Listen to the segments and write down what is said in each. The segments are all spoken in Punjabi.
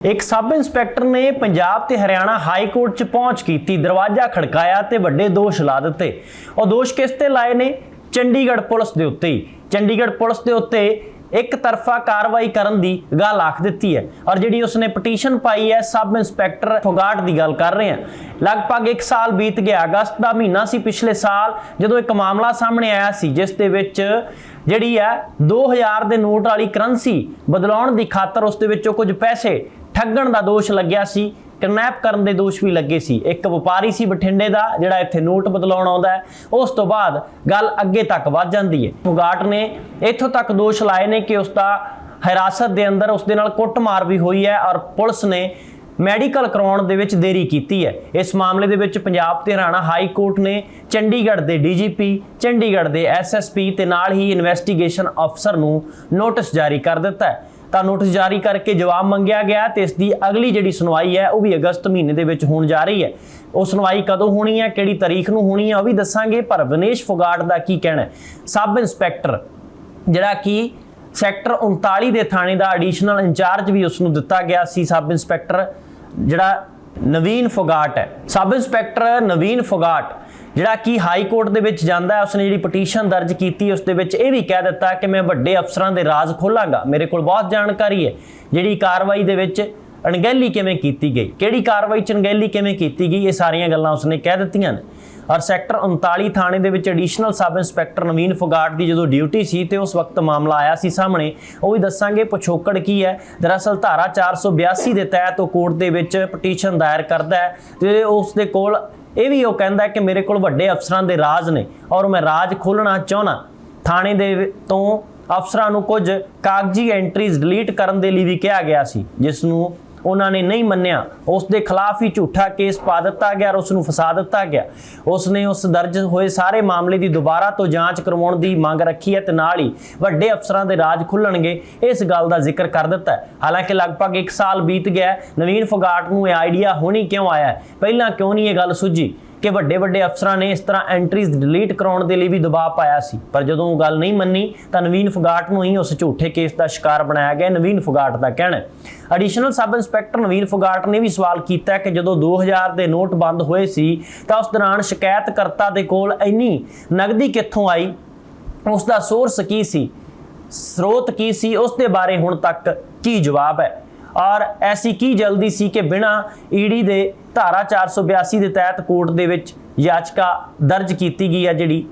ਇੱਕ ਸਬ ਇੰਸਪੈਕਟਰ ਨੇ ਪੰਜਾਬ ਤੇ ਹਰਿਆਣਾ ਹਾਈ ਕੋਰਟ 'ਚ ਪਹੁੰਚ ਕੀਤੀ, ਦਰਵਾਜ਼ਾ ਖੜਕਾਇਆ ਤੇ ਵੱਡੇ ਦੋਸ਼ ਲਾ ਦਿੱਤੇ। ਉਹ ਦੋਸ਼ ਕਿਸ ਤੇ ਲਾਏ ਨੇ? ਚੰਡੀਗੜ੍ਹ ਪੁਲਿਸ ਦੇ ਉੱਤੇ ਹੀ। ਚੰਡੀਗੜ੍ਹ ਪੁਲਿਸ ਦੇ ਉੱਤੇ ਇੱਕ ਤਰਫਾ ਕਾਰਵਾਈ ਕਰਨ ਦੀ ਗੱਲ ਆਖ ਦਿੱਤੀ ਹੈ ਔਰ ਜਿਹੜੀ ਉਸਨੇ ਪਟੀਸ਼ਨ ਪਾਈ ਹੈ, ਸਬ ਇੰਸਪੈਕਟਰ ਫੋਗਾਟ ਦੀ ਗੱਲ ਕਰ ਰਹੇ ਹਾਂ। ਲਗਭਗ 1 ਸਾਲ ਬੀਤ ਗਿਆ, ਅਗਸਤ ਦਾ ਮਹੀਨਾ ਸੀ ਪਿਛਲੇ ਸਾਲ, ਜਦੋਂ ਇੱਕ ਮਾਮਲਾ ਸਾਹਮਣੇ ਆਇਆ ਸੀ, ਜਿਸ ਦੇ ਵਿੱਚ ਜਿਹੜੀ ਹੈ 2000 ਦੇ ਨੋਟ ਵਾਲੀ ਕਰੰਸੀ ਬਦਲਾਉਣ ਦੀ ਖਾਤਰ ਉਸ ਦੇ ਵਿੱਚੋਂ ਕੁਝ ਪੈਸੇ ਠੱਗਣ ਦਾ ਦੋਸ਼ ਲੱਗਿਆ ਸੀ, ਕਿਡਨੈਪ ਕਰਨ ਦੇ ਦੋਸ਼ ਵੀ ਲੱਗੇ ਸੀ। ਇੱਕ ਵਪਾਰੀ ਸੀ ਬਠਿੰਡੇ ਦਾ, ਜਿਹੜਾ ਇੱਥੇ ਨੋਟ ਬਦਲਾਉਣ ਆਉਂਦਾ ਹੈ। ਉਸ ਤੋਂ ਬਾਅਦ ਗੱਲ ਅੱਗੇ ਤੱਕ ਵੱਧ ਜਾਂਦੀ ਹੈ। ਫੁਗਾਟ ਨੇ ਇੱਥੋਂ ਤੱਕ ਦੋਸ਼ ਲਾਏ ਨੇ ਕਿ ਉਸ ਦਾ ਹਿਰਾਸਤ ਦੇ ਅੰਦਰ ਉਸ ਦੇ ਨਾਲ ਕੁੱਟਮਾਰ ਵੀ ਹੋਈ ਹੈ ਔਰ ਪੁਲਿਸ ਨੇ ਮੈਡੀਕਲ ਕਰਾਉਣ ਦੇ ਵਿੱਚ ਦੇਰੀ ਕੀਤੀ ਹੈ। ਇਸ ਮਾਮਲੇ ਦੇ ਵਿੱਚ ਪੰਜਾਬ ਤੇ ਹਰਿਆਣਾ ਹਾਈ ਕੋਰਟ ਨੇ ਚੰਡੀਗੜ੍ਹ ਦੇ ਡੀਜੀਪੀ, ਚੰਡੀਗੜ੍ਹ ਦੇ ਐਸਐਸਪੀ ਤੇ ਨਾਲ ਹੀ ਇਨਵੈਸਟੀਗੇਸ਼ਨ ਅਫਸਰ ਨੂੰ ਨੋਟਿਸ ਜਾਰੀ ਕਰ ਦਿੱਤਾ ਹੈ। ਤਾਂ ਨੋਟਿਸ ਜਾਰੀ ਕਰਕੇ ਜਵਾਬ ਮੰਗਿਆ ਗਿਆ ਤੇ ਇਸ ਦੀ ਅਗਲੀ ਜਿਹੜੀ ਸੁਣਵਾਈ ਹੈ, ਉਹ ਵੀ ਅਗਸਤ ਮਹੀਨੇ ਦੇ ਵਿੱਚ ਹੋਣ ਜਾ ਰਹੀ ਹੈ। ਉਹ ਸੁਣਵਾਈ ਕਦੋਂ ਹੋਣੀ ਹੈ, ਕਿਹੜੀ ਤਾਰੀਖ ਨੂੰ ਹੋਣੀ ਹੈ, ਉਹ ਵੀ ਦੱਸਾਂਗੇ, ਪਰ ਵਿਨੇਸ਼ ਫੋਗਾਟ ਦਾ ਕੀ ਕਹਿਣਾ ਹੈ? ਸਬ ਇੰਸਪੈਕਟਰ, ਜਿਹੜਾ ਕਿ ਸੈਕਟਰ 39 ਦੇ ਥਾਣੇ ਦਾ ਐਡੀਸ਼ਨਲ ਇੰਚਾਰਜ ਵੀ ਉਸ ਨੂੰ ਦਿੱਤਾ ਗਿਆ ਸੀ, ਸਬ ਇੰਸਪੈਕਟਰ, ਜਿਹੜਾ ਨਵੀਨ ਫੋਗਾਟ ਹੈ। ਸਬ ਇੰਸਪੈਕਟਰ ਨਵੀਨ ਫੋਗਾਟ ਜਿਹੜਾ ਕਿ ਹਾਈ ਕੋਰਟ ਦੇ ਵਿੱਚ ਜਾਂਦਾ ਹੈ, ਉਸਨੇ ਜਿਹੜੀ ਪਟੀਸ਼ਨ ਦਰਜ ਕੀਤੀ, ਉਸ ਦੇ ਵਿੱਚ ਇਹ ਵੀ ਕਹਿ ਦਿੱਤਾ ਕਿ ਮੈਂ ਵੱਡੇ ਅਫਸਰਾਂ ਦੇ ਰਾਜ਼ ਖੋਲਾਂਗਾ। ਮੇਰੇ ਕੋਲ ਬਹੁਤ ਜਾਣਕਾਰੀ ਹੈ, ਜਿਹੜੀ ਕਾਰਵਾਈ ਦੇ ਵਿੱਚ ਅਣਗਹਿਲੀ ਕਿਵੇਂ ਕੀਤੀ ਗਈ, ਕਿਹੜੀ ਕਾਰਵਾਈ ਚ ਅਣਗਹਿਲੀ ਕਿਵੇਂ ਕੀਤੀ ਗਈ, ਇਹ ਸਾਰੀਆਂ ਗੱਲਾਂ ਉਸਨੇ ਕਹਿ ਦਿੱਤੀਆਂ ਨੇ। ਔਰ ਸੈਕਟਰ 39 ਥਾਣੇ ਦੇ ਵਿੱਚ ਐਡੀਸ਼ਨਲ ਸਬ ਇੰਸਪੈਕਟਰ ਨਵੀਨ ਫੁਗਾਟ ਦੀ ਜਦੋਂ ਡਿਊਟੀ ਸੀ ਤੇ ਉਸ ਵਕਤ ਮਾਮਲਾ ਆਇਆ ਸੀ ਸਾਹਮਣੇ, ਉਹ ਵੀ ਦੱਸਾਂਗੇ ਪਿਛੋਕੜ ਕੀ ਹੈ। ਦਰਅਸਲ ਧਾਰਾ 482 ਦੇ ਤਹਿਤ ਉਹ ਕੋਰਟ ਦੇ ਵਿੱਚ ਪਟੀਸ਼ਨ ਦਾਇਰ ਕਰਦਾ ਹੈ ਤੇ ਉਸ ਦੇ ਕੋਲ ਇਹ ਵੀ ਉਹ ਕਹਿੰਦਾ ਕਿ ਮੇਰੇ ਕੋਲ ਵੱਡੇ ਅਫਸਰਾਂ ਦੇ ਰਾਜ਼ ਨੇ ਔਰ ਮੈਂ ਰਾਜ ਖੋਲਣਾ ਚਾਹਣਾ ਥਾਣੇ ਦੇ ਤੋਂ ਅਫਸਰਾਂ ਨੂੰ ਕੁਝ ਕਾਗਜ਼ੀ ਐਂਟਰੀਜ਼ ਡਿਲੀਟ ਕਰਨ ਦੇ ਲਈ ਵੀ ਕਿਹਾ ਗਿਆ ਸੀ, ਜਿਸ ਨੂੰ ਉਹਨਾਂ ਨੇ ਨਹੀਂ ਮੰਨਿਆ। ਉਸ ਦੇ ਖਿਲਾਫ ਹੀ ਝੂਠਾ ਕੇਸ ਪਾ ਦਿੱਤਾ ਗਿਆ ਔਰ ਉਸ ਨੂੰ ਫਸਾ ਦਿੱਤਾ ਗਿਆ। ਉਸ ਨੇ ਉਸ ਦਰਜ ਹੋਏ ਸਾਰੇ ਮਾਮਲੇ ਦੀ ਦੁਬਾਰਾ ਤੋਂ ਜਾਂਚ ਕਰਵਾਉਣ ਦੀ ਮੰਗ ਰੱਖੀ ਹੈ ਤੇ ਨਾਲ ਹੀ ਵੱਡੇ ਅਫਸਰਾਂ ਦੇ ਰਾਜ ਖੁੱਲਣਗੇ, ਇਸ ਗੱਲ ਦਾ ਜ਼ਿਕਰ ਕਰ ਦਿੱਤਾ ਹੈ। ਹਾਲਾਂਕਿ ਲਗਭਗ 1 ਸਾਲ ਬੀਤ ਗਿਆ ਨਵੀਨ ਫੁਗਾਟ ਨੂੰ ਇਹ ਆਈਡੀਆ ਹੋਣੀ ਕਿਉਂ ਆਇਆ ਪਹਿਲਾਂ ਕਿਉਂ ਨਹੀਂ ਇਹ ਗੱਲ ਸੁਝੀ? ਕਿ ਵੱਡੇ ਵੱਡੇ ਅਫਸਰਾਂ ਨੇ ਇਸ ਤਰ੍ਹਾਂ ਐਂਟਰੀਜ਼ ਡਿਲੀਟ ਕਰਾਉਣ ਦੇ ਲਈ ਵੀ ਦਬਾਅ ਪਾਇਆ ਸੀ। ਪਰ ਜਦੋਂ ਉਹ ਗੱਲ ਨਹੀਂ ਮੰਨੀ, ਤਾਂ ਨਵੀਨ ਫੁਗਾਟ ਨੂੰ ਹੀ ਉਸ ਝੂਠੇ ਕੇਸ ਦਾ ਸ਼ਿਕਾਰ ਬਣਾਇਆ ਗਿਆ, ਨਵੀਨ ਫੁਗਾਟ ਦਾ ਕਹਿਣਾ ਹੈ। ਐਡੀਸ਼ਨਲ ਸਬ ਇੰਸਪੈਕਟਰ ਨਵੀਨ ਫੁਗਾਟ ਨੇ ਵੀ ਸਵਾਲ ਕੀਤਾ ਕਿ ਜਦੋਂ 2000 ਦੇ ਨੋਟ ਬੰਦ ਹੋਏ ਸੀ, ਤਾਂ ਉਸ ਦੌਰਾਨ ਸ਼ਿਕਾਇਤਕਰਤਾ ਦੇ ਕੋਲ ਇੰਨੀ ਨਗਦੀ ਕਿੱਥੋਂ ਆਈ? ਉਸ ਦਾ ਸੋਰਸ ਕੀ ਸੀ? ਸਰੋਤ ਕੀ ਸੀ? ਉਸ ਦੇ ਬਾਰੇ ਹੁਣ ਤੱਕ ਕੀ ਜਵਾਬ ਹੈ? ਔਰ ਐਸੀ ਕੀ ਜਲਦੀ ਸੀ ਕਿ ਬਿਨਾ ਈਡੀ ਦੇ ਧਾਰਾ 482 ਦੇ ਤਹਿਤ ਕੋਰਟ ਦੇ ਵਿੱਚ ਯਾਚਕਾ ਦਰਜ ਕੀਤੀ ਗਈ ਹੈ ਜਿਹੜੀ?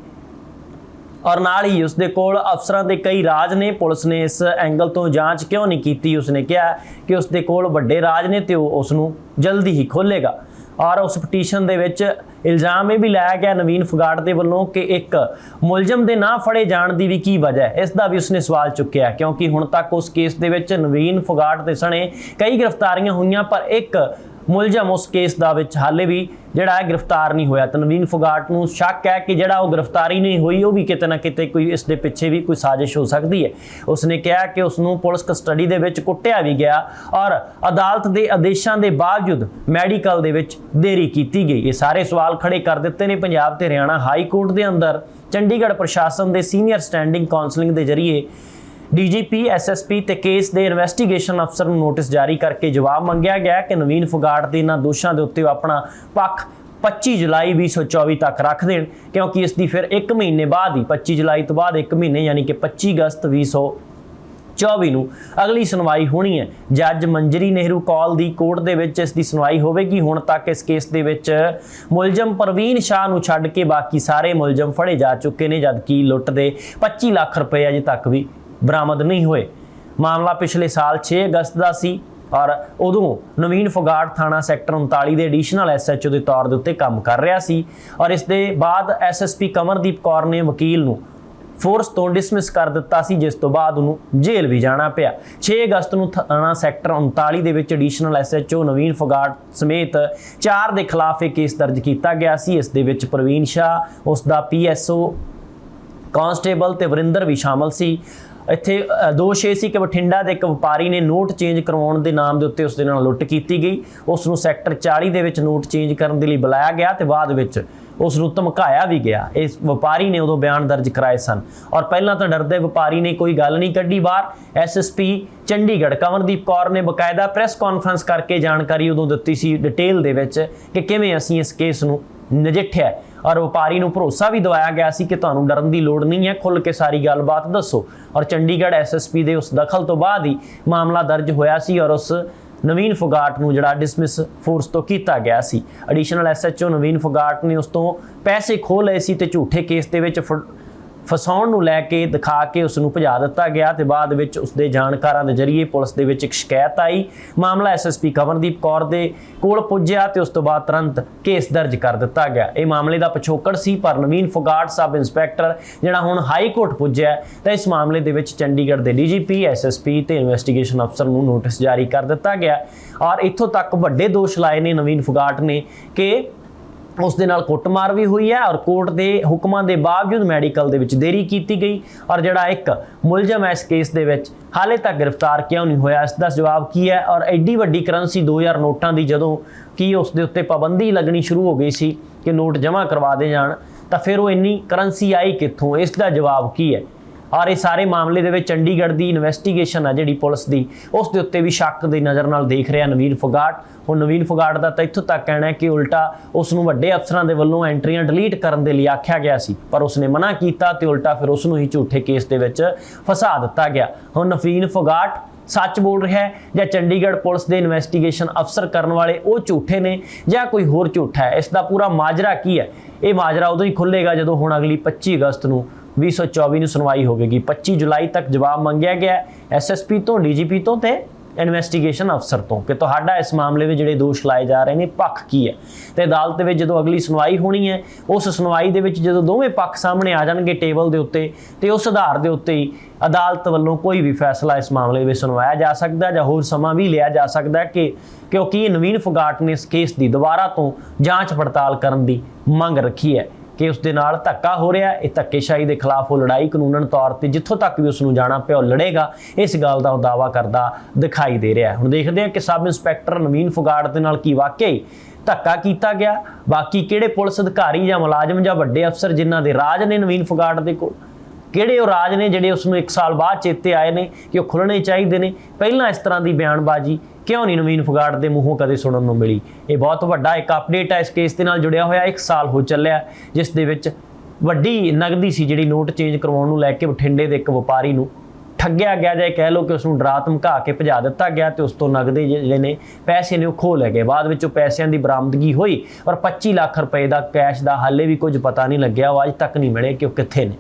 ਔਰ ਨਾਲ ਹੀ ਉਸ ਦੇ ਕੋਲ ਅਫਸਰਾਂ ਦੇ ਕਈ ਰਾਜ ਨੇ, ਪੁਲਿਸ ਨੇ ਇਸ ਐਂਗਲ ਤੋਂ ਜਾਂਚ ਕਿਉਂ ਨਹੀਂ ਕੀਤੀ? ਉਸਨੇ ਕਿਹਾ ਕਿ ਉਸ ਦੇ ਕੋਲ ਵੱਡੇ ਰਾਜ ਨੇ ਤੇ ਉਹ ਉਸ ਨੂੰ ਜਲਦੀ ਹੀ ਖੋਲੇਗਾ ਔਰ ਉਸ ਪਟੀਸ਼ਨ ਦੇ ਵਿੱਚ ਇਲਜ਼ਾਮ ਇਹ ਵੀ ਲਾਇਆ ਗਿਆ ਨਵੀਨ ਫੁਗਾਟ ਦੇ ਵੱਲੋਂ ਕਿ ਇੱਕ ਮੁਲਜ਼ਮ ਦੇ ਨਾ ਫੜੇ ਜਾਣ ਦੀ ਵੀ ਕੀ ਵਜ੍ਹਾ ਹੈ? ਇਸ ਦਾ ਵੀ ਉਸਨੇ ਸਵਾਲ ਚੁੱਕਿਆ ਕਿਉਂਕਿ ਹੁਣ ਤੱਕ ਉਸ ਕੇਸ ਦੇ ਵਿੱਚ ਨਵੀਨ ਫੁਗਾਟ ਦੇ ਸਣੇ ਕਈ ਗ੍ਰਿਫਤਾਰੀਆਂ ਹੋਈਆਂ, ਪਰ ਇੱਕ ਮੁਲਜ਼ਮ ਉਸ ਕੇਸ ਦਾ ਵਿੱਚ ਹਾਲੇ ਵੀ ਜਿਹੜਾ ਹੈ ਗ੍ਰਿਫਤਾਰ ਨਹੀਂ ਹੋਇਆ। ਤਨਵੀਨ ਫੁਗਾਟ ਨੂੰ ਸ਼ੱਕ ਹੈ ਕਿ ਜਿਹੜਾ ਉਹ ਗ੍ਰਿਫਤਾਰੀ ਨਹੀਂ ਹੋਈ, ਉਹ ਵੀ ਕਿਤੇ ਨਾ ਕਿਤੇ ਕੋਈ ਇਸ ਦੇ ਪਿੱਛੇ ਵੀ ਕੋਈ ਸਾਜ਼ਿਸ਼ ਹੋ ਸਕਦੀ ਹੈ। ਉਸਨੇ ਕਿਹਾ ਕਿ ਉਸ ਨੂੰ ਪੁਲਿਸ ਕਸਟਡੀ ਦੇ ਵਿੱਚ ਕੁੱਟਿਆ ਵੀ ਗਿਆ ਔਰ ਅਦਾਲਤ ਦੇ ਆਦੇਸ਼ਾਂ ਦੇ ਬਾਵਜੂਦ ਮੈਡੀਕਲ ਦੇ ਵਿੱਚ ਦੇਰੀ ਕੀਤੀ ਗਈ। ਇਹ ਸਾਰੇ ਸਵਾਲ ਖੜੇ ਕਰ ਦਿੱਤੇ ਨੇ ਪੰਜਾਬ ਤੇ ਹਰਿਆਣਾ ਹਾਈ ਕੋਰਟ ਦੇ ਅੰਦਰ। ਚੰਡੀਗੜ੍ਹ ਪ੍ਰਸ਼ਾਸਨ ਦੇ ਸੀਨੀਅਰ ਸਟੈਂਡਿੰਗ ਕਾਉਂਸਲਿੰਗ ਦੇ ਜ਼ਰੀਏ ਡੀਜੀਪੀ, ਐਸਐਸਪੀ ਤੇ ਕੇਸ ਦੇ ਇਨਵੈਸਟੀਗੇਸ਼ਨ ਅਫਸਰ ਨੂੰ ਨੋਟਿਸ ਜਾਰੀ ਕਰਕੇ ਜਵਾਬ ਮੰਗਿਆ ਗਿਆ ਕਿ ਨਵੀਨ ਫੁਗਾੜ ਦੇ ਇਹਨਾਂ ਦੋਸ਼ਾਂ ਦੇ ਉੱਤੇ ਉਹ ਆਪਣਾ ਪੱਖ 25 ਜੁਲਾਈ 2024 ਤੱਕ ਰੱਖ ਦੇਣ, ਕਿਉਂਕਿ ਇਸ ਦੀ ਫਿਰ 1 ਮਹੀਨੇ ਬਾਅਦ ਹੀ 25 ਜੁਲਾਈ ਤੋਂ ਬਾਅਦ 1 ਮਹੀਨੇ ਯਾਨੀ ਕਿ 25 ਅਗਸਤ 2024 ਨੂੰ ਅਗਲੀ ਸੁਣਵਾਈ ਹੋਣੀ ਹੈ। ਜੱਜ ਮੰਜਰੀ ਨਹਿਰੂ ਕੌਲ ਦੀ ਕੋਰਟ ਦੇ ਵਿੱਚ ਇਸ ਦੀ ਸੁਣਵਾਈ ਹੋਵੇਗੀ। ਹੁਣ ਤੱਕ ਇਸ ਕੇਸ ਦੇ ਵਿੱਚ ਮੁਲਜ਼ਮ ਪ੍ਰਵੀਨ ਸ਼ਾਹ ਨੂੰ ਛੱਡ ਕੇ ਬਾਕੀ ਸਾਰੇ ਮੁਲਜ਼ਮ ਫੜੇ ਜਾ ਚੁੱਕੇ ਨੇ, ਜਦਕਿ ਲੁੱਟ ਦੇ 25 ਲੱਖ ਰੁਪਏ ਅਜੇ ਤੱਕ ਵੀ ਬਰਾਮਦ ਨਹੀਂ ਹੋਏ। ਮਾਮਲਾ ਪਿਛਲੇ ਸਾਲ 6 ਅਗਸਤ ਦਾ ਸੀ ਔਰ ਉਦੋਂ ਨਵੀਨ ਫੁਗਾੜ ਥਾਣਾ ਸੈਕਟਰ 39 ਦੇ ਐਡੀਸ਼ਨਲ ਐਸਐਚਓ ਦੇ ਤੌਰ ਦੇ ਉੱਤੇ ਕੰਮ ਕਰ ਰਿਹਾ ਸੀ ਔਰ ਇਸ ਦੇ ਬਾਅਦ ਐਸਐਸਪੀ ਕਮਰਦੀਪ ਕੌਰ ਨੇ ਵਕੀਲ ਨੂੰ ਫੋਰਸ ਤੋਂ ਡਿਸਮਿਸ ਕਰ ਦਿੱਤਾ ਸੀ, ਜਿਸ ਤੋਂ ਬਾਅਦ ਉਹਨੂੰ ਜੇਲ੍ਹ ਵੀ ਜਾਣਾ ਪਿਆ। 6 ਅਗਸਤ ਨੂੰ ਥਾਣਾ ਸੈਕਟਰ 39 ਦੇ ਵਿੱਚ ਐਡੀਸ਼ਨਲ ਐਸਐਚਓ ਨਵੀਨ ਫੁਗਾੜ ਸਮੇਤ ਚਾਰ ਦੇ ਖਿਲਾਫ ਇਹ ਕੇਸ ਦਰਜ ਕੀਤਾ ਗਿਆ ਸੀ। ਇਸ ਦੇ ਵਿੱਚ ਪ੍ਰਵੀਨ ਸ਼ਾਹ, ਉਸ ਦਾ ਪੀਐਸਓ ਕਾਂਸਟੇਬਲ ਤੇ ਵਰਿੰਦਰ ਵੀ ਸ਼ਾਮਲ ਸੀ। ਇੱਥੇ ਦੋਸ਼ ਇਹ ਸੀ ਕਿ ਬਠਿੰਡਾ ਦੇ ਇੱਕ ਵਪਾਰੀ ਨੇ ਨੋਟ ਚੇਂਜ ਕਰਵਾਉਣ ਦੇ ਨਾਮ ਦੇ ਉੱਤੇ ਉਸ ਦੇ ਨਾਲ ਲੁੱਟ ਕੀਤੀ ਗਈ। ਉਸ ਨੂੰ ਸੈਕਟਰ 40 ਦੇ ਵਿੱਚ ਨੋਟ ਚੇਂਜ ਕਰਨ ਦੇ ਲਈ ਬੁਲਾਇਆ ਗਿਆ ਤੇ ਬਾਅਦ ਵਿੱਚ ਉਸ ਨੂੰ ਧਮਕਾਇਆ ਵੀ ਗਿਆ। ਇਸ ਵਪਾਰੀ ਨੇ ਉਦੋਂ ਬਿਆਨ ਦਰਜ ਕਰਾਏ ਸਨ। ਔਰ ਪਹਿਲਾਂ ਤਾਂ ਡਰਦੇ ਵਪਾਰੀ ਨੇ ਕੋਈ ਗੱਲ ਨਹੀਂ ਕੱਢੀ ਬਾਹਰ। ਐਸਐਸਪੀ ਚੰਡੀਗੜ੍ਹ ਕਮਰਦੀਪ ਕੌਰ ਨੇ ਬਕਾਇਦਾ ਪ੍ਰੈਸ ਕਾਨਫਰੰਸ ਕਰਕੇ ਜਾਣਕਾਰੀ ਉਦੋਂ ਦਿੱਤੀ ਸੀ ਡਿਟੇਲ ਦੇ ਵਿੱਚ ਕਿ ਕਿਵੇਂ ਅਸੀਂ ਇਸ ਕੇਸ ਨੂੰ ਨਜਿੱਠਿਆ ਔਰ ਵਪਾਰੀ ਨੂੰ ਭਰੋਸਾ ਵੀ ਦਵਾਇਆ ਗਿਆ ਸੀ ਕਿ ਤੁਹਾਨੂੰ ਡਰਨ ਦੀ ਲੋੜ ਨਹੀਂ ਹੈ। ਖੁੱਲ ਕੇ ਸਾਰੀ ਗੱਲਬਾਤ ਦੱਸੋ। ਔਰ ਚੰਡੀਗੜ੍ਹ ਐਸਐਸਪੀ ਦੇ ਉਸ ਦਖਲ ਤੋਂ ਬਾਅਦ ਹੀ ਮਾਮਲਾ ਦਰਜ ਹੋਇਆ ਸੀ ਔਰ ਉਸ ਨਵੀਨ ਫੁਗਾਟ ਨੂੰ ਜਿਹੜਾ ਡਿਸਮਿਸ ਫੋਰਸ ਤੋਂ ਕੀਤਾ ਗਿਆ ਸੀ। ਐਡੀਸ਼ਨਲ ਐਸਐਚਓ ਨਵੀਨ ਫੁਗਾਟ ਨੇ ਉਸ ਤੋਂ ਪੈਸੇ ਖੋਹ ਲਏ ਸੀ ਤੇ ਝੂਠੇ ਕੇਸ ਦੇ ਵਿੱਚ ਫ- ਫਸਾਉਣ ਨੂੰ ਲੈ ਕੇ, ਦਿਖਾ ਕੇ ਉਸ ਨੂੰ ਭਜਾ ਦਿੱਤਾ ਗਿਆ ਤੇ ਬਾਅਦ ਵਿੱਚ ਉਸ ਦੇ ਜਾਣਕਾਰਾਂ ਦੇ ਜ਼ਰੀਏ ਪੁਲਿਸ ਦੇ ਵਿੱਚ ਇੱਕ ਸ਼ਿਕਾਇਤ ਆਈ। ਮਾਮਲਾ ਐਸਐਸਪੀ ਕਵਨਦੀਪ ਕੌਰ ਦੇ ਕੋਲ ਪੁੱਜਿਆ ਤੇ ਉਸ ਤੋਂ ਬਾਅਦ ਤੁਰੰਤ ਕੇਸ ਦਰਜ ਕਰ ਦਿੱਤਾ ਗਿਆ। ਇਹ ਮਾਮਲੇ ਦਾ ਪਿਛੋਕੜ ਸੀ, ਪਰ ਨਵੀਨ ਫੁਗਾਟ ਸਬ ਇੰਸਪੈਕਟਰ ਜਿਹੜਾ ਹੁਣ ਹਾਈ ਕੋਰਟ ਪੁੱਜਿਆ ਤਾਂ ਇਸ ਮਾਮਲੇ ਦੇ ਵਿੱਚ ਚੰਡੀਗੜ੍ਹ ਦੇ ਡੀਜੀਪੀ ਐਸਐਸਪੀ ਤੇ ਇਨਵੈਸਟੀਗੇਸ਼ਨ ਅਫਸਰ ਨੂੰ ਨੋਟਿਸ ਜਾਰੀ ਕਰ ਦਿੱਤਾ ਗਿਆ। ਔਰ ਇੱਥੋਂ ਤੱਕ ਵੱਡੇ ਦੋਸ਼ ਲਾਏ ਨੇ ਨਵੀਨ ਫੁਗਾਟ ਨੇ ਕਿ ਉਸ ਦੇ ਨਾਲ ਕੁੱਟਮਾਰ ਵੀ ਹੋਈ ਹੈ ਔਰ ਕੋਰਟ ਦੇ ਹੁਕਮਾਂ ਦੇ ਬਾਵਜੂਦ ਮੈਡੀਕਲ ਦੇ ਵਿੱਚ ਦੇਰੀ ਕੀਤੀ ਗਈ ਔਰ ਜਿਹੜਾ ਇੱਕ ਮੁਲਜ਼ਮ ਹੈ ਇਸ ਕੇਸ ਦੇ ਵਿੱਚ ਹਾਲੇ ਤੱਕ ਗ੍ਰਿਫਤਾਰ ਕਿਉਂ ਨਹੀਂ ਹੋਇਆ, ਇਸ ਦਾ ਜਵਾਬ ਕੀ ਹੈ ਔਰ ਐਡੀ ਵੱਡੀ ਕਰੰਸੀ 2000 ਨੋਟਾਂ ਦੀ ਜਦੋਂ ਕੀ ਉਸ ਦੇ ਉੱਤੇ ਪਾਬੰਦੀ ਲੱਗਣੀ ਸ਼ੁਰੂ ਹੋ ਗਈ ਸੀ ਕਿ ਨੋਟ ਜਮ੍ਹਾਂ ਕਰਵਾ ਦੇ ਜਾਣ, ਤਾਂ ਫਿਰ ਉਹ ਇੰਨੀ ਕਰੰਸੀ ਆਈ ਕਿੱਥੋਂ? ਇਸ ਦਾ ਜਵਾਬ ਕੀ ਹੈ? ਔਰ ਇਹ ਸਾਰੇ ਮਾਮਲੇ ਦੇ ਵਿੱਚ ਚੰਡੀਗੜ੍ਹ ਦੀ ਇਨਵੈਸਟੀਗੇਸ਼ਨ ਆ ਜਿਹੜੀ ਪੁਲਿਸ ਦੀ, ਉਸ ਦੇ ਉੱਤੇ ਵੀ ਸ਼ੱਕ ਦੀ ਨਜ਼ਰ ਨਾਲ ਦੇਖ ਰਿਹਾ ਨਵੀਨ ਫੁਗਾਟ। ਹੁਣ ਨਵੀਨ ਫੁਗਾਟ ਦਾ ਤਾਂ ਇੱਥੋਂ ਤੱਕ ਕਹਿਣਾ ਹੈ ਕਿ ਉਲਟਾ ਉਸ ਨੂੰ ਵੱਡੇ ਅਫਸਰਾਂ ਦੇ ਵੱਲੋਂ ਐਂਟਰੀਆਂ ਡਿਲੀਟ ਕਰਨ ਦੇ ਲਈ ਆਖਿਆ ਗਿਆ ਸੀ, ਪਰ ਉਸਨੇ ਮਨਾ ਕੀਤਾ ਤੇ ਉਲਟਾ ਫਿਰ ਉਸ ਨੂੰ ਹੀ ਝੂਠੇ ਕੇਸ ਦੇ ਵਿੱਚ ਫਸਾ ਦਿੱਤਾ ਗਿਆ। ਹੁਣ ਨਵੀਨ ਫੁਗਾਟ ਸੱਚ ਬੋਲ ਰਿਹਾ ਹੈ ਜਾਂ ਚੰਡੀਗੜ੍ਹ ਪੁਲਿਸ ਦੇ ਇਨਵੈਸਟੀਗੇਸ਼ਨ ਅਫਸਰ ਕਰਨ ਵਾਲੇ ਉਹ ਝੂਠੇ ਨੇ ਜਾਂ ਕੋਈ ਹੋਰ ਝੂਠਾ ਹੈ? ਇਸ ਦਾ ਪੂਰਾ ਮਾਜਰਾ ਕੀ ਹੈ? ਇਹ ਮਾਜਰਾ ਉਦੋਂ ਹੀ ਖੁੱਲੇਗਾ ਜਦੋਂ ਹੁਣ ਅਗਲੀ 25 ਅਗਸਤ ਨੂੰ 2024 ਨੂੰ ਸੁਣਵਾਈ ਹੋਵੇਗੀ। 25 ਜੁਲਾਈ ਤੱਕ ਜਵਾਬ ਮੰਗਿਆ ਗਿਆ। ਐਸਐਸਪੀ ਤੋਂ ਡੀਜੀਪੀ ਤੋਂ ਤੇ ਇਨਵੈਸਟੀਗੇਸ਼ਨ ਅਫਸਰ ਤੋਂ ਕਿ ਤੁਹਾਡਾ ਇਸ ਮਾਮਲੇ ਵਿੱਚ ਜਿਹੜੇ ਦੋਸ਼ ਲਾਏ ਜਾ ਰਹੇ ਨੇ, ਪੱਖ ਕੀ ਹੈ? ਤੇ ਅਦਾਲਤ ਦੇ ਵਿੱਚ ਜਦੋਂ ਅਗਲੀ ਸੁਣਵਾਈ ਹੋਣੀ ਹੈ, ਉਸ ਸੁਣਵਾਈ ਦੇ ਵਿੱਚ ਜਦੋਂ ਦੋਵੇਂ ਪੱਖ ਸਾਹਮਣੇ ਆ ਜਾਣਗੇ ਟੇਬਲ ਦੇ ਉੱਤੇ, ਤੇ ਉਸ ਆਧਾਰ ਦੇ ਉੱਤੇ ਹੀ ਅਦਾਲਤ ਵੱਲੋਂ ਕੋਈ ਵੀ ਫੈਸਲਾ ਇਸ ਮਾਮਲੇ ਵਿੱਚ ਸੁਣਵਾਇਆ ਜਾ ਸਕਦਾ ਜਾਂ ਹੋਰ ਸਮਾਂ ਵੀ ਲਿਆ ਜਾ ਸਕਦਾ ਕਿ ਕਿਉਂਕਿ ਨਵੀਨ ਫੁਗਾਟ ਨੇ ਇਸ ਕੇਸ ਦੀ ਦੁਬਾਰਾ ਤੋਂ ਜਾਂਚ ਪੜਤਾਲ ਕਰਨ ਦੀ ਮੰਗ ਰੱਖੀ ਹੈ। ਕਿ ਉਸ ਦੇ ਨਾਲ ਧੱਕਾ ਹੋ ਰਿਹਾ ਇਹ ਧੱਕੇਸ਼ਾਹੀ ਦੇ ਖਿਲਾਫ ਉਹ ਲੜਾਈ ਕਾਨੂੰਨਨ ਤੌਰ ਤੇ ਜਿੱਥੋਂ ਤੱਕ ਵੀ ਉਸ ਨੂੰ ਜਾਣਾ ਪਿਆ, ਉਹ ਲੜੇਗਾ। ਇਸ ਗੱਲ ਦਾ ਉਹ ਦਾਵਾ ਕਰਦਾ ਦਿਖਾਈ ਦੇ ਰਿਹਾ ਹੁਣ ਦੇਖਦੇ ਹਾਂ ਕਿ ਸਬ ਇੰਸਪੈਕਟਰ ਨਵੀਨ ਫੁਗਾੜ ਦੇ ਨਾਲ ਕੀ ਵਾਕਈ ਧੱਕਾ ਕੀਤਾ ਗਿਆ। ਬਾਕੀ ਕਿਹੜੇ ਪੁਲਿਸ ਅਧਿਕਾਰੀ ਜਾਂ ਮੁਲਾਜ਼ਮ ਜਾਂ ਵੱਡੇ ਅਫਸਰ ਜਿਨ੍ਹਾਂ ਦੇ ਰਾਜ ਨੇ ਨਵੀਨ ਫੁਗਾੜ ਦੇ ਕੋਲ ਕਿਹੜੇ ਉਹ ਰਾਜ ਨੇ ਜਿਹੜੇ ਉਸ ਨੂੰ 1 ਸਾਲ ਬਾਅਦ ਚੇਤੇ ਆਏ ਨੇ ਕਿ ਉਹ ਖੁੱਲਣੇ ਚਾਹੀਦੇ ਨੇ? ਪਹਿਲਾਂ ਇਸ ਤਰ੍ਹਾਂ ਦੀ ਬਿਆਨਬਾਜ਼ੀ ਕਿਉਂ ਨਹੀਂ ਨਵੀਨ ਫਗਾੜ ਦੇ ਮੂੰਹੋਂ ਕਦੇ ਸੁਣਨ ਨੂੰ ਮਿਲੀ? ਇਹ ਬਹੁਤ ਵੱਡਾ ਇੱਕ ਅਪਡੇਟ ਹੈ ਇਸ ਕੇਸ ਦੇ ਨਾਲ ਜੁੜਿਆ ਹੋਇਆ 1 ਸਾਲ ਹੋ ਚੱਲਿਆ, ਜਿਸ ਦੇ ਵਿੱਚ ਵੱਡੀ ਨਗਦੀ ਸੀ ਜਿਹੜੀ ਨੋਟ ਚੇਂਜ ਕਰਵਾਉਣ ਨੂੰ ਲੈ ਕੇ ਬਠਿੰਡੇ ਦੇ ਇੱਕ ਵਪਾਰੀ ਨੂੰ। ਠੱਗਿਆ ਗਿਆ ਜਾਂ ਕਹਿ ਲਓ ਕਿ ਉਸ ਨੂੰ ਡਰਾ ਧਮਕਾ ਕੇ ਭਜਾ ਦਿੱਤਾ ਗਿਆ ਤੇ ਉਸ ਤੋਂ ਨਗਦੇ ਜਿਹੜੇ ਨੇ ਪੈਸੇ ਨੇ ਉਹ ਖੋਹ ਲਏ ਗਏ। ਬਾਅਦ ਵਿੱਚ ਉਹ ਪੈਸਿਆਂ ਦੀ ਬਰਾਮਦਗੀ ਹੋਈ ਪਰ 25 ਲੱਖ ਰੁਪਏ ਦਾ ਕੈਸ਼ ਦਾ ਹਾਲੇ ਵੀ ਕੁਝ ਪਤਾ ਨਹੀਂ ਲੱਗਿਆ, ਉਹ ਅੱਜ ਤੱਕ ਨਹੀਂ ਮਿਲੇ ਕਿ ਉਹ ਕਿੱਥੇ ਨੇ।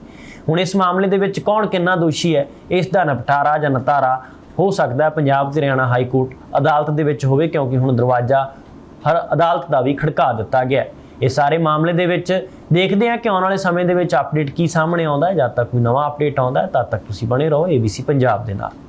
ਹੁਣ ਇਸ ਮਾਮਲੇ ਦੇ ਵਿੱਚ ਕੌਣ ਕਿੰਨਾ ਦੋਸ਼ੀ ਹੈ, ਇਸ ਦਾ ਨਿਪਟਾਰਾ ਜਾਂ ਨਤਾਰਾ ਹੋ ਸਕਦਾ ਹੈ। ਪੰਜਾਬ ਤੇ ਹਰਿਆਣਾ ਹਾਈ ਕੋਰਟ ਅਦਾਲਤ ਦੇ ਵਿੱਚ ਹੋਵੇ ਕਿਉਂਕਿ ਹੁਣ ਦਰਵਾਜ਼ਾ ਹਰ ਅਦਾਲਤ ਦਾ ਵੀ ਖੜਕਾ ਦਿੱਤਾ ਗਿਆ ਹੈ। ਇਹ ਸਾਰੇ ਮਾਮਲੇ ਦੇ ਵਿੱਚ ਦੇਖਦੇ ਹਾਂ ਕਿ ਆਉਣ ਵਾਲੇ ਸਮੇਂ ਦੇ ਵਿੱਚ ਅਪਡੇਟ ਕੀ ਸਾਹਮਣੇ ਆਉਂਦਾ ਹੈ। ਜਦ ਤੱਕ ਕੋਈ ਨਵਾਂ ਅਪਡੇਟ ਆਉਂਦਾ ਹੈ, ਤਦ ਤੱਕ ਤੁਸੀਂ ਬਣੇ ਰਹੋ ABC ਪੰਜਾਬ ਦੇ ਨਾਲ।